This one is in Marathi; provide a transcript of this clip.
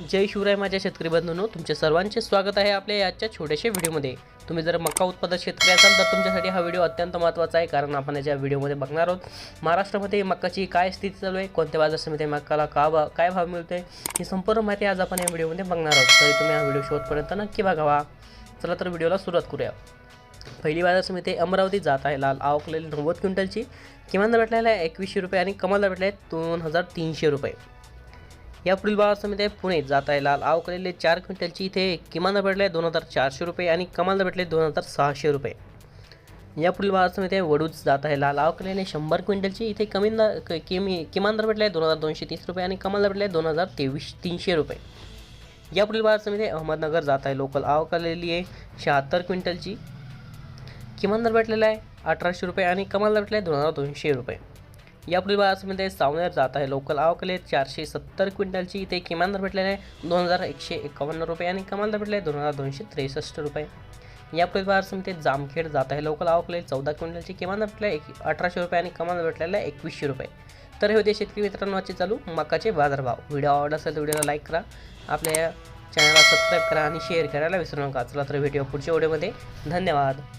जय शिवराय माझ्या शेतकरी बंधूंनो तुमचे सर्वांचे स्वागत आहे आपल्या आजच्या छोट्याशा व्हिडिओमध्ये. तुम्ही जर मक्का उत्पादक शेतकरी असाल तर तुमच्यासाठी हा व्हिडिओ अत्यंत महत्त्वाचा आहे कारण आपण याच्या व्हिडिओमध्ये बघणार आहोत महाराष्ट्रामध्ये मकाची काय स्थिती चालू आहे कोणत्या बाजार समिती मकाला का भाव काय भाव मिळतो आहे ही संपूर्ण माहिती आज आपण या व्हिडिओमध्ये बघणार आहोत. तरी तुम्ही हा व्हिडिओ शोधपर्यंत नक्की बघावा चला तर व्हिडिओला सुरुवात करूया. पहिली बाजार समिती अमरावती जात आहे लाल आवकलेली नव्वद क्विंटलची. किमान भेटलेला आहे एकवीसशे रुपये आणि कमाल दर भेटले आहे दोन हजार तीनशे रुपये. या पुढील बाजार समिती आहे पुणे जात आहे लाल आवकलेले चार क्विंटलची इथे किमान भेटले आहे दोन हजार चारशे रुपये आणि कमाल भेटले दोन हजार सहाशे रुपये. या पुढील बाजार समिती आहे वडूज जात आहे लाल आवकलेले शंभर क्विंटलची इथे कमी दर किमी किमान दर भेटले आहे दोन हजार दोनशे तीस रुपये आणि कमाल दर भेटले दोन हजार तेवीस तीनशे रुपये. या पुढील बाजार समिती आहे अहमदनगर जात आहे लोकल आवकलेली आहे शहात्तर क्विंटलची किमान दर भेटलेला आहे अठराशे रुपये आणि कमाल दर भेटले आहे दोन हजार दोनशे रुपये. यापुढील बाजारामध्ये सावनेर जात आहे. लोकल आवकले चारशे सत्तर क्विंटलची इथे किमान दर भेटलेला आहे. दोन हजार एकशे एकावन्न रुपये आणि कमाल दर भेटले आहे. दोन हजार दोनशे त्रेसष्ट रुपये. यापुढील बाजार समितीत जामखेड जात आहे. लोकल आवकले चौदा क्विंटलची किमान दर भेटले आहे. एक अठराशे रुपये आणि कमाल दर भेटलेला आहे. एकवीसशे रुपये. तर हे होते शेतकरी मित्रांनो आजचे चालू मकाचे बाजारभाव. व्हिडिओ आवडला असेल तर व्हिडिओला लाईक करा. आपल्या चॅनलला सबस्क्राईब करा आणि शेअर करायला विसरू नका. चला तर व्हिडिओ पुढच्या व्हिडिओमध्ये. धन्यवाद.